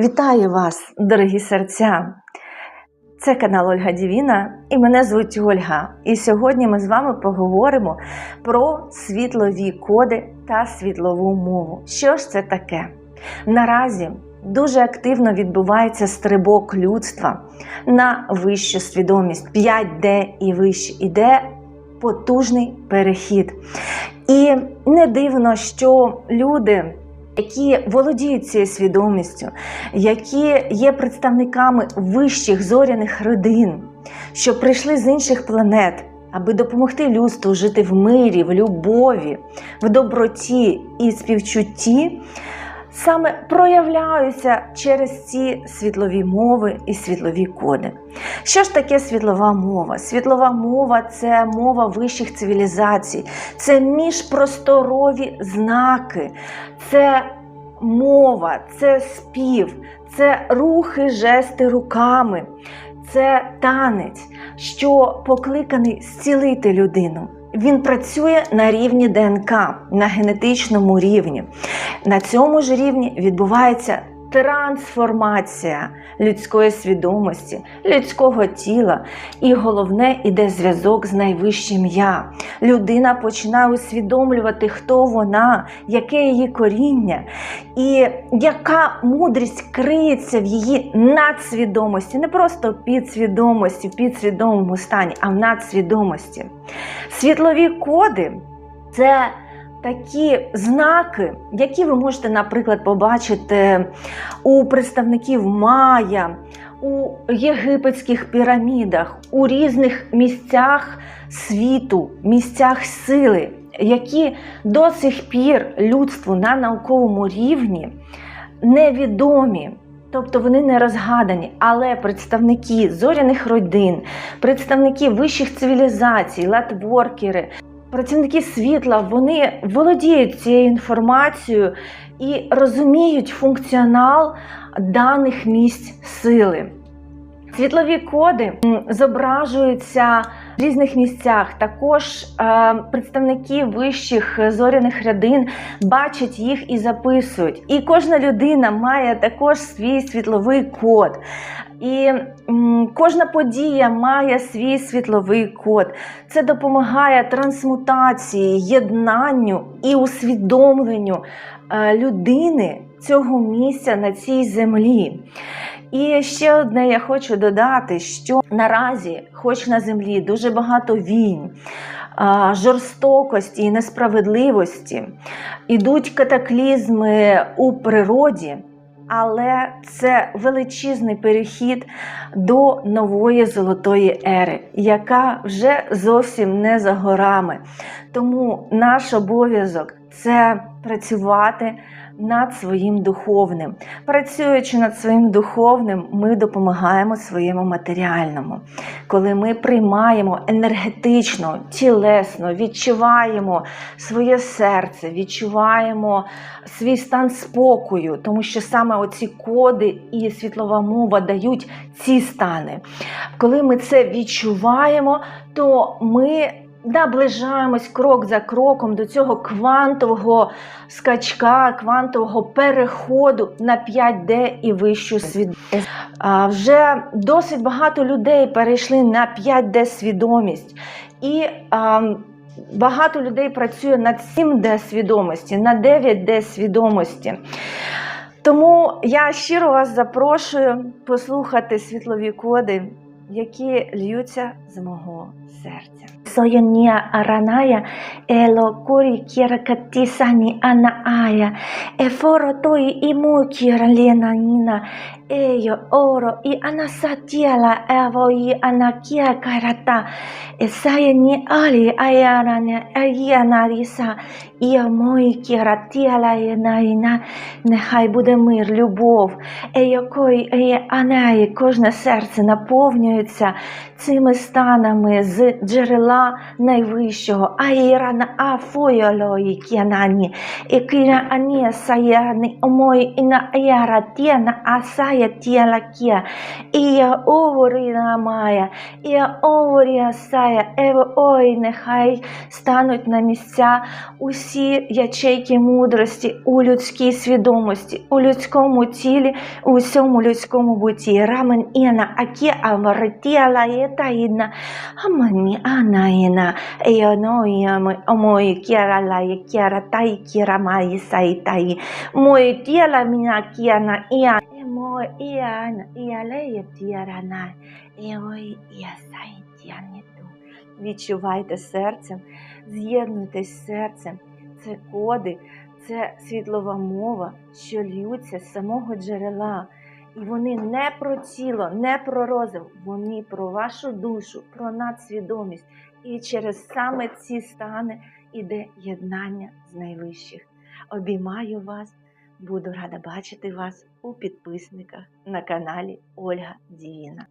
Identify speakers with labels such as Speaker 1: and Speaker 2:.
Speaker 1: Вітаю вас, дорогі серця! Це канал Ольга Дівіна і мене звуть Ольга. І сьогодні ми з вами поговоримо про світлові коди та світлову мову. Що ж це таке? Наразі дуже активно відбувається стрибок людства на вищу свідомість 5D і вище. Іде потужний перехід. І не дивно, що люди які володіють цією свідомістю, які є представниками вищих зоряних родин, що прийшли з інших планет, аби допомогти людству жити в мирі, в любові, в доброті і співчутті, саме проявляються через ці світлові мови і світлові коди. Що ж таке світлова мова? Світлова мова це мова вищих цивілізацій, це міжпросторові знаки, це мова, це спів, це рухи, жести руками, це танець, що покликаний зцілити людину. Він працює на рівні ДНК, на генетичному рівні. На цьому ж рівні відбувається трансформація людської свідомості, людського тіла. І головне іде зв'язок з найвищим я. Людина починає усвідомлювати, хто вона, яке її коріння, і яка мудрість криється в її надсвідомості, не просто підсвідомості, в підсвідомому стані, а в надсвідомості. Світлові коди це такі знаки, які ви можете, наприклад, побачити у представників Майя, у єгипетських пірамідах, у різних місцях світу, місцях сили, які до сих пір людству на науковому рівні невідомі. Тобто вони не розгадані, але представники зоряних родин, представники вищих цивілізацій, латворкери, працівники світла, вони володіють цією інформацією і розуміють функціонал даних місць сили. Світлові коди зображуються різних місцях. Також е, представники вищих зоряних рядин бачать їх і записують. І кожна людина має також свій світловий код. І кожна подія має свій світловий код. Це допомагає трансмутації, єднанню і усвідомленню е, людини цього місця на цій землі. І ще одне я хочу додати, що наразі, хоч на землі, дуже багато війн, жорстокості і несправедливості, ідуть катаклізми у природі. Але це величезний перехід до нової золотої ери, яка вже зовсім не за горами. Тому наш обов'язок це працювати над своїм духовним. Працюючи над своїм духовним, ми допомагаємо своєму матеріальному. Коли ми приймаємо енергетично, тілесно, відчуваємо своє серце, відчуваємо свій стан спокою, тому що саме оці коди і світлова мова дають ці стани. Коли ми це відчуваємо, то ми наближаємось крок за кроком до цього квантового скачка, квантового переходу на 5D і вищу свідомість. Вже досить багато людей перейшли на 5D свідомість. І а, багато людей працює над 7D свідомості, на 9D свідомості. Тому я щиро вас запрошую послухати світлові коди, які льються з мого серця. Soyonia aranaya elo kuri kira katisani ana aya e foro toi imu kira lena nina eyo oro i anasatiala evo i anakia karata e saya ni ali ayarane ayanarisa і мої кіратіла єнаїна, нехай буде мир, любов, е якої е анеї кожне серце наповнюється цими станами з джерела найвищого. Аїрана афойолої кіанані, і кіра анія саяни омої і на аяра тіна асая тіла кія, Ія Оворіна Мая, Ія Оворія Сая, Ево Ой, нехай стануть на місця усі ячейки мудрості у людській свідомості, у людському тілі, у всьому людському буті. Рамен Іна, Акі Амартія Лаєта Інна, Амані Анаїна, Еоноїами, Омої Кіра Лає Кіра Тай Кіра Маї Сай Таї, Мої Тіла Міна Кіана Іа, Емо Іана, Іалеє Тіарана, Еой Іа Сай Тіаніту. Відчувайте серцем, з'єднуйтесь з серцем. Це коди, це світлова мова, що льються з самого джерела. І вони не про тіло, не про розум, вони про вашу душу, про надсвідомість. І через саме ці стани іде єднання з найвищих. Обіймаю вас, буду рада бачити вас у підписниках на каналі Ольга Дівіна.